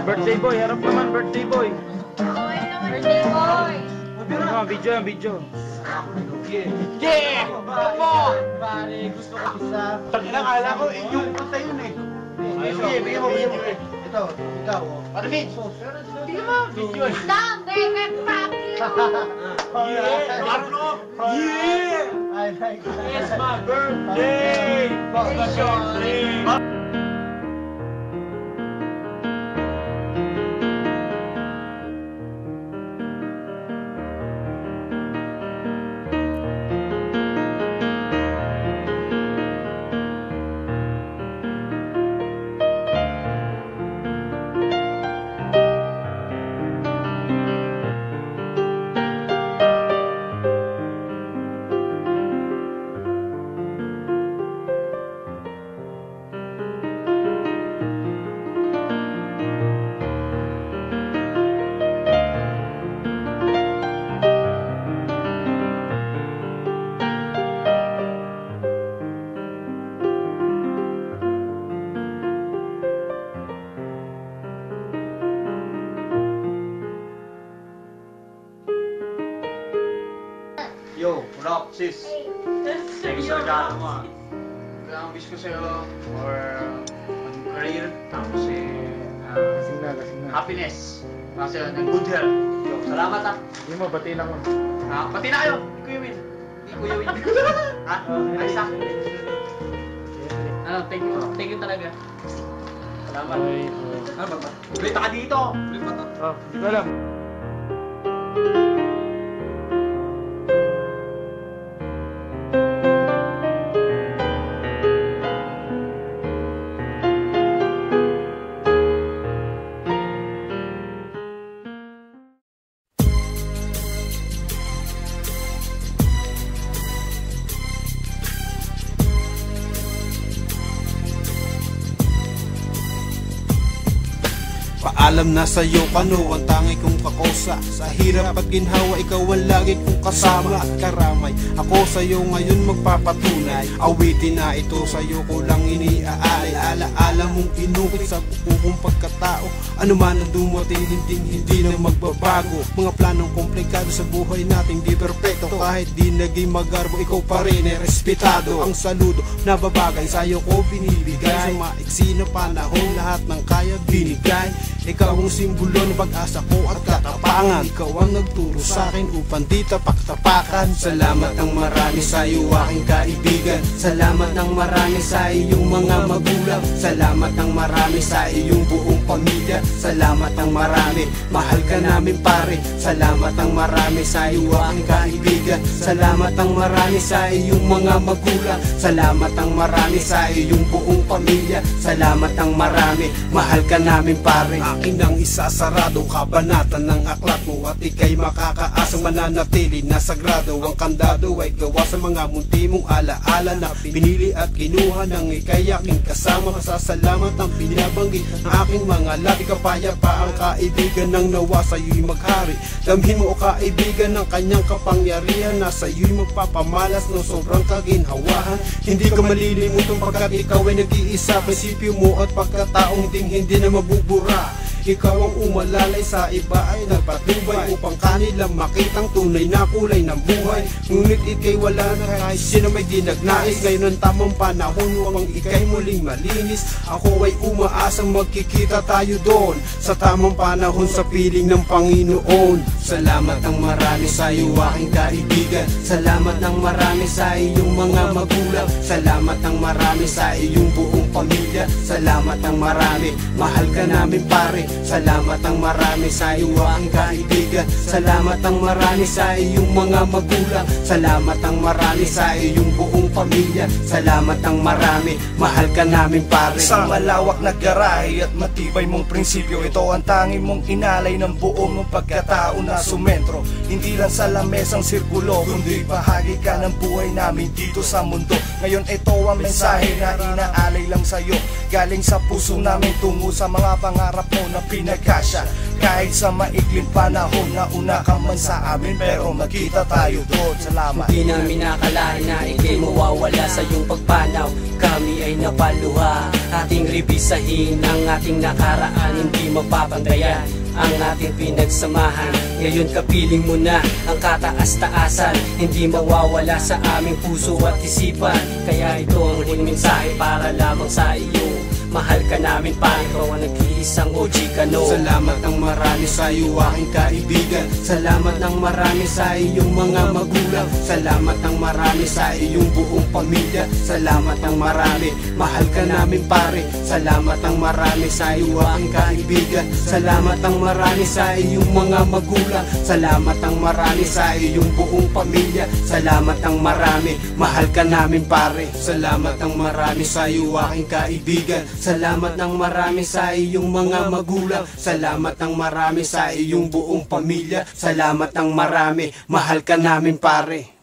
Oh, birthday boy, harap naman, birthday boy. Birthday boy! Ano, video yan, video. Yeah! Opo! Pare, gusto ko isa. Tangina, kala ko, eh, yung punta yun eh. Sige, bigyan mo, bigyan mo. Ito, ikaw. oh. Pare, Mitch. Bigyan mo, video eh. Stop! They can pop you! Yeah! Marlo! Yeah! I like It's my birthday! Congratulations! Yo, what up, sis? Thank you sa regalo mo ah. Kaya ang wish ko sa'yo for um, career, tapos eh, ah, Kasing na, kasing na. happiness, kasi ng good health. Yo, salamat ah. Hindi mo, bati lang mo. Ah, pati na kayo, hindi Kuya Win. Hindi Kuya Win. ha? Ayos ah. Ano, thank you. Thank you talaga. Salamat. Ano ba ba? Ulit ka dito. Ulit ba to? oh, hindi ko alam. Paalam na sa'yo kano ang tangi kong kakosa. Sa hirap at ginhawa ikaw ang lagi kong kasama. At karamay Ako sa'yo ngayon magpapatunay. Awitin na ito sa'yo ko lang iniaalay Alaala mong inukit sa kong pagkatao. Ano man ang dumating hindi hindi na magbabago. Mga planong komplikado sa buhay natin di perpekto. Kahit di naging magarbo ikaw pa rin ay respetado. Ang saludo na babagay sa'yo ko binibigay. Sa maiksi na panahon lahat ng kaya binigay ikaw ang simbolo ng pag-asa ko at katapangan Ikaw ang nagturo sa akin upang di tapak-tapakan. Salamat ng marami sa iyo aking kaibigan. Salamat ng marami sa iyong mga magulang. Salamat ng marami sa iyong buong pamilya. Salamat ng marami, mahal ka namin pare. Salamat ng marami sa iyo aking kaibigan. Salamat ng marami sa iyong mga magulang. Salamat ng marami sa iyong buong pamilya. Salamat ng marami, mahal ka namin pare. Akin ang isasarado kabanatan ng aklat mo At ikay makakaasang mananatili. Na sagrado Ang kandado ay gawa sa mga munti mong alaala Na pinili at kinuha ng ikay aking kasama. Masasalamat ang binabanggit ng aking mga labi. Kapayapa ang kaibigan ng nawa sa'yo'y maghari. Damhin mo o kaibigan ng kanyang kapangyarihan Na sa'yo'y magpapamalas ng sobrang kaginhawahan. Hindi ka malilimutan pagkat ikaw ay nag-iisa Prinsipyo mo at pagkataong ding hindi na mabubura ikaw ang umalalay sa iba ay nagpatubay Upang kanilang makitang tunay na kulay ng buhay. Ngunit ikay wala na kahit sino may dinagnais. Ngayon ang tamang panahon upang ikay muling malinis. Ako ay umaasang magkikita tayo doon Sa tamang panahon sa piling ng Panginoon Salamat ng marami sa iyo aking kaibigan. Salamat ng marami sa iyong mga magulang. Salamat ng marami sa iyong buong pamilya. Salamat ng marami, mahal ka namin pare. Salamat ng marami sa iyo aking kaibigan. Salamat ng marami sa iyong mga magulang. Salamat ng marami sa iyong buong pamilya. Salamat ng marami, mahal ka namin pare. Sa malawak na garahe at matibay mong prinsipyo. Ito ang tanging mong inalay ng buong mong pagkatao na sumentro. Hindi lang sa lamesang sirkulo Kundi bahagi ka ng buhay namin dito sa mundo. Ngayon ito ang mensahe na inaalay lang sa'yo. Galing sa puso namin tungo sa mga pangarap mo na pinagkasya. Kahit sa maikling panahon na una ka man sa amin Pero magkita tayo doon. Salamat. Di namin nakalain na ikay mawawala sa iyong pagpanaw. Kami ay napaluha Ating rebisahin ang ating nakaraan. Hindi mapapantayan ang ating pinagsamahan. Ngayon kapiling mo na ang kataas-taasan. Hindi mawawala sa aming puso at isipan. Kaya ito ang huling mensahe para lamang sa iyo Mahal ka namin pa, ikaw ang nag-iisang OG ka Salamat ng marami sa iyo aking kaibigan. Salamat ng marami sa iyong mga magulang. Salamat ng marami sa iyong buong pamilya. Salamat ng marami, mahal ka namin pare. Salamat ng marami sa iyo aking kaibigan. Salamat ng marami sa iyong mga magulang. Salamat ng marami sa iyong buong pamilya. Salamat ng marami, mahal ka namin pare. Salamat ng marami sa iyo aking kaibigan Salamat ng marami sa iyong mga magulang. Salamat ng marami sa iyong buong pamilya. Salamat ng marami, mahal ka namin pare